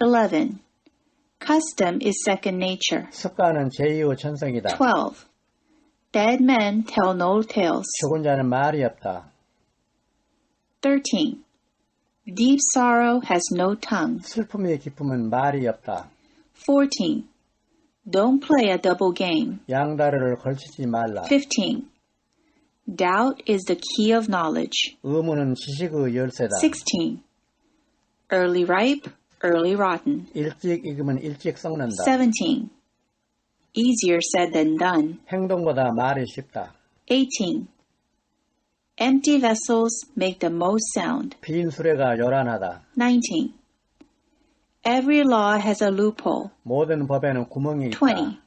11. Custom is second nature. 습관은 제2의 천성이다. 12. Dead men tell no tales. 죽은 자는 말이 없다. 13. Deep sorrow has no tongue. 슬픔의 기쁨은 말이 없다. 14. Don't play a double game. 양다리를 걸치지 말라. 15. Doubt is the key of knowledge. 의무는 지식의 열쇠다. 16. Early ripe, early rotten. 일찍 익으면 일찍 썩는다. 17. Easier said than done. 행동보다 말이 쉽다. 18. Empty vessels make the most sound. 빈 수레가 요란하다. 19. Every law has a loophole. 모든 법에는 구멍이 있다. 20.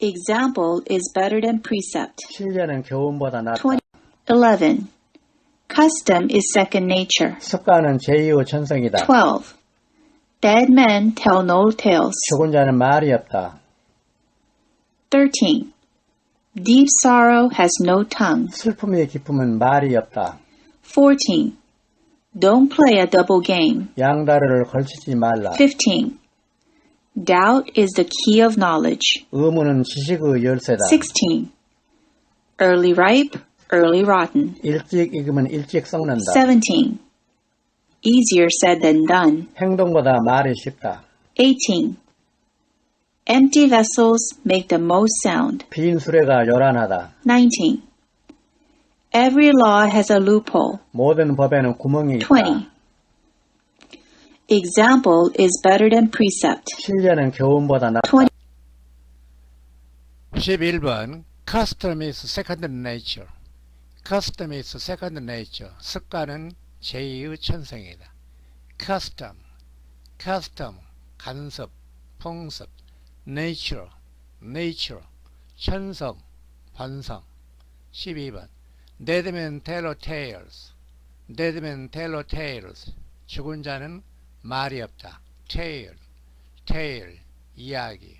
Example is better than precept. 실례는 교훈보다 낫다. 20. 11. Custom is second nature. 습관은 제2의 천성이다. 12. Dead men tell no tales. 죽은 자는 말이 없다. 13. Deep sorrow has no tongue. 슬픔의 기쁨은 말이 없다. 14. Don't play a double game. 양다리를 걸치지 말라. 15. Doubt is the key of knowledge. 의무는 지식의 열쇠다. 16. Early ripe, early rotten. 일찍 익으면 일찍 썩는다. 17. Easier said than done. 행동보다 말이 쉽다. 18. Empty vessels make the most sound. 빈 수레가 요란하다. 19. Every law has a loophole. 모든 법에는 구멍이 있다. 20. Example is better than precept. 실례는 교훈보다 낫다. 20. 11번 Custom is second nature. Custom is second nature. 습관은 제2의 천성이다. Custom, custom, 간섭, 풍습, nature, nature, 천성, 관성. 12번 Deadman tell tales. Deadman tell tales. 죽은 자는 말이 없다. tale, tale, 이야기.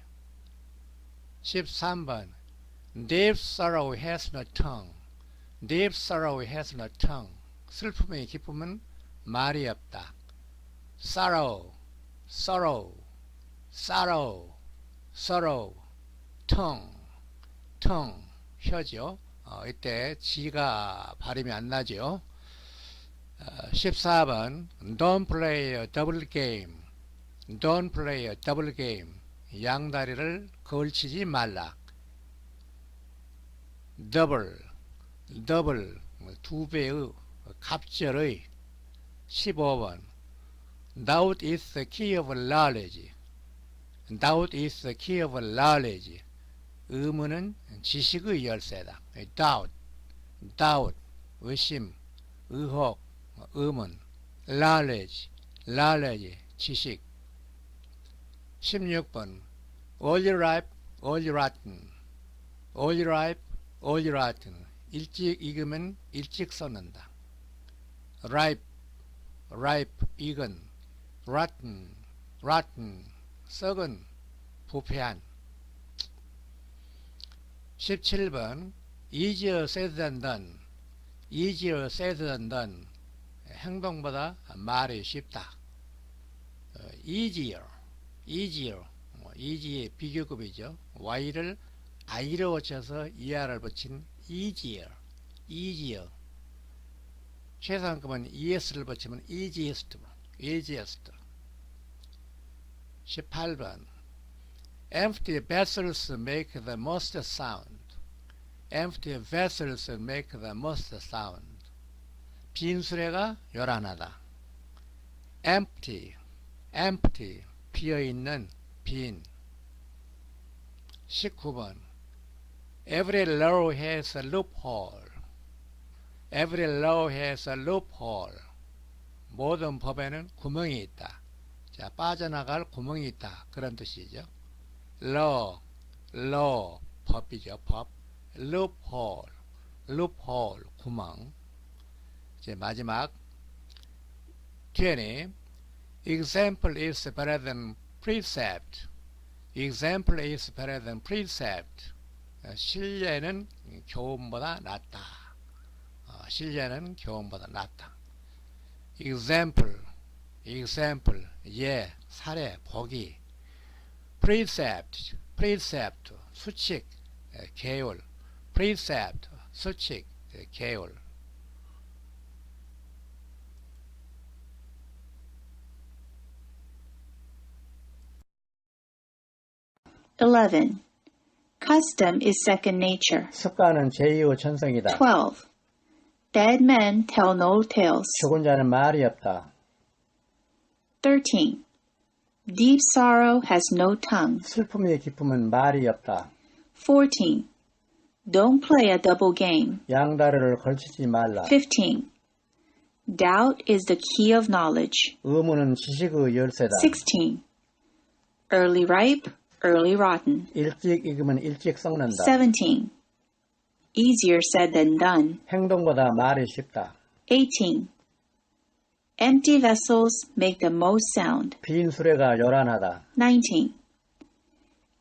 13번 Deep sorrow has no tongue. Deep sorrow has no tongue. 슬픔의 기쁨은 말이 없다. Sorrow, sorrow, sorrow, sorrow. tongue, tongue, 혀죠. 어, 이때 지가 발음이 안 나죠. 어, 14번 Don't play a double game. Don't play a double game. 양다리를 걸치지 말라. 더블, 더블, 두 배의 갑절의 15번 Doubt is the key of knowledge. Doubt is the key of knowledge. 의문은 지식의 열쇠다. Doubt, doubt, 의심, 의혹, 의문. Knowledge, knowledge, 지식. 16번 All ripe, all rotten. All ripe, all rotten. 일찍 익으면 일찍 썩는다. ripe, ripe, 익은. rotten, rotten, 썩은, 부패한. 17번 easier said than done. easier said than done. 행동보다 말이 쉽다. 어, easier, easier, 뭐, easy의 비교급이죠. y를 i로 고쳐서 er를 붙인 easier, easier. 최상급은 es를 붙이면 easiest, easiest. 18번 Empty vessels make the most sound. Empty vessels make the most sound. 빈 수레가 요란하다. Empty, empty, 비어있는 빈. 19번 Every law has a loophole. Every law has a loophole. 모든 법에는 구멍이 있다. 자, 빠져나갈 구멍이 있다. 그런 뜻이죠. law, law, 법이죠. 법. loophole, loophole, 구멍. 이제 마지막 20. Example is better than precept. Example is better than precept. 어, 신뢰는 교훈보다 낫다. 어, 신뢰는 교훈보다 낫다. Example, example, 예, 사례, 보기. precept, precept, 수칙, 예, 계율. precept, 수칙, 예, 계율. Eleven. Custom is second nature. 습관은 제2의 천성이다. Twelve. Dead men tell no tales. 죽은 자는 말이 없다. Thirteen. Deep sorrow has no tongue. 슬픔의 기쁨은 말이 없다. Fourteen. Don't play a double game. 양다리를 걸치지 말라. Fifteen. Doubt is the key of knowledge. 의무는 지식의 열쇠다. Sixteen. Early ripe, early rotten. 일찍 익으면 일찍 썩는다. Seventeen. Easier said than done. 행동보다 말이 쉽다. 18. Empty vessels make the most sound. 빈 수레가 요란하다. 19.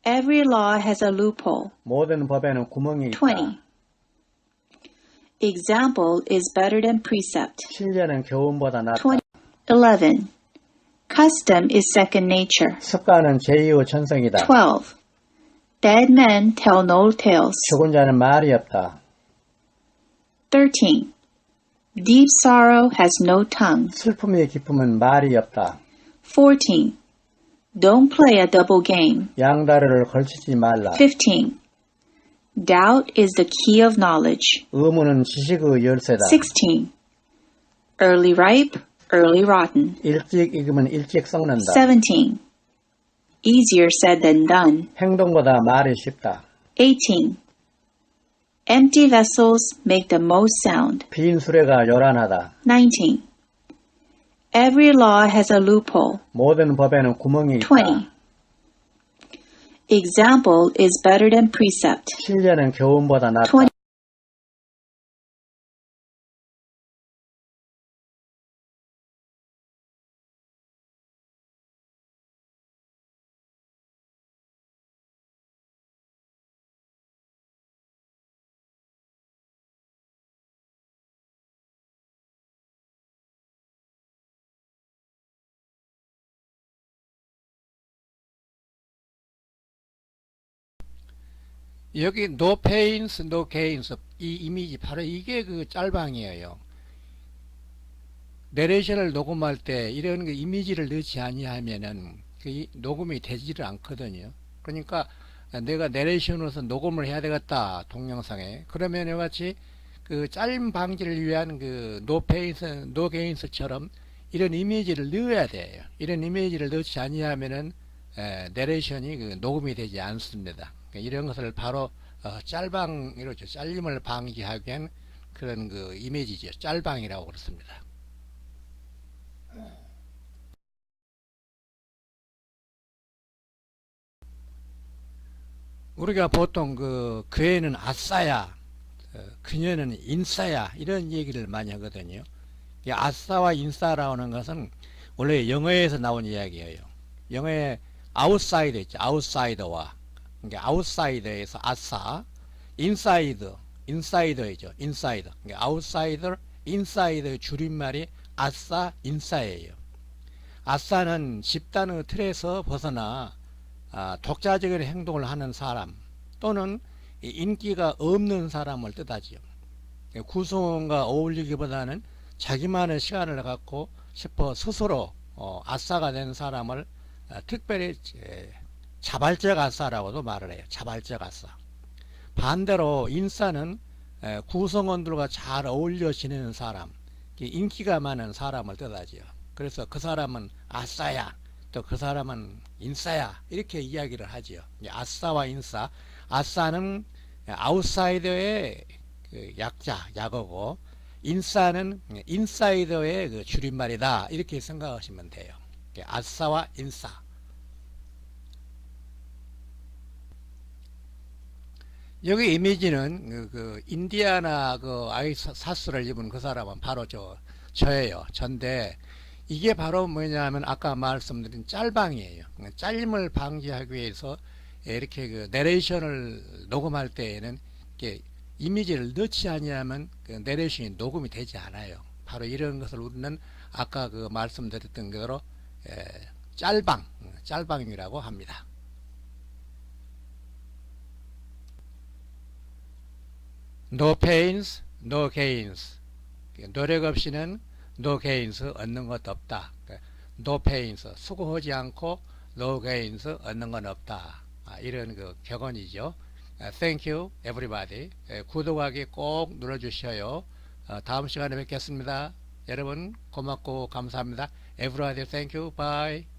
Every law has a loophole. 모든 법에는 구멍이 있다. 20. Example is better than precept. 신뢰는 교훈보다 낫다. 20. 11. Custom is second nature. 습관은 제2의 천성이다. 12. Dead men tell no tales. 죽은 자는 말이 없다. 13. Deep sorrow has no tongue. 슬픔의 기쁨은 말이 없다. 14. Don't play a double game. 양다리를 걸치지 말라. 15. Doubt is the key of knowledge. 의무는 지식의 열쇠다. 16. Early ripe, early rotten. 일찍 익으면 일찍 썩는다. 17. Easier said than done. 행동보다 말이 쉽다. 18. Empty vessels make the most sound. 빈 수레가 요란하다. 19. Every law has a loophole. 모든 법에는 구멍이 있다. 20. Example is better than precept. 신뢰는 교훈보다 낫다. 20. 여기 no pains, no gains 이 이미지 바로 이게 그 짤방이에요. 내레이션을 녹음할 때 이런 그 이미지를 넣지 아니하면은 그 이- 녹음이 되지를 않거든요. 그러니까 내가 내레이션으로서 녹음을 해야 되겠다 동영상에 그러면 이와 같이 그 짧은 방지를 위한 그 no pains, no gains처럼 이런 이미지를 넣어야 돼요. 이런 이미지를 넣지 아니하면은 에, 내레이션이 그 녹음이 되지 않습니다. 그러니까 이런 것을 바로 어, 짤방이로 죠 잘림을 방지하기 위한 그런 그 이미지죠. 짤방이라고 그렇습니다. 우리가 보통 그 그애는 아싸야, 어, 그녀는 인싸야 이런 얘기를 많이 하거든요. 이 아싸와 인싸라는 것은 원래 영어에서 나온 이야기예요. 영어에 아웃사이더 있죠. 아웃사이더와 그러니까 아웃사이더에서 아싸, 인사이더, 인사이더이죠. 인사이더. 그러니까 아웃사이더, 인사이더의 줄임말이 아싸, 인싸예요. 아싸는 집단의 틀에서 벗어나 아, 독자적인 행동을 하는 사람 또는 이 인기가 없는 사람을 뜻하지요. 구성원과 어울리기보다는 자기만의 시간을 갖고 싶어 스스로 어, 아싸가 된 사람을 아, 특별히 에, 자발적 아싸라고도 말을 해요. 자발적 아싸. 반대로 인싸는 에, 구성원들과 잘 어울려 지내는 사람, 이 인기가 많은 사람을 뜻하지요. 그래서 그 사람은 아싸야, 또 그 사람은 인싸야 이렇게 이야기를 하지요. 아싸와 인싸, 아싸는 아웃사이더의 그 약자, 약어고 인싸는 인사이더의 그 줄임말이다 이렇게 생각하시면 돼요. 아싸와 인싸. 여기 이미지는 그, 그 인디아나 그 아이사스를 입은 그 사람은 바로 저 저예요. 전데 이게 바로 뭐냐면 아까 말씀드린 짤방이에요. 짤림을 방지하기 위해서 이렇게 그 내레이션을 녹음할 때에는 이렇게 이미지를 넣지 아니하면 그 내레이션이 녹음이 되지 않아요. 바로 이런 것을 우리는 아까 그 말씀드렸던 대로 에, 짤방, 짤방이라고 합니다. No pains, no gains. 노력 없이는 no gains 얻는 것 없다. no pains 수고하지 않고 no gains 얻는 건 없다. 아, 이런 그 격언이죠. 아, Thank you, everybody. 예, 구독하기 꼭 눌러주셔요. 어, 다음 시간에 뵙겠습니다. 여러분 고맙고 감사합니다. Everybody, thank you. Bye.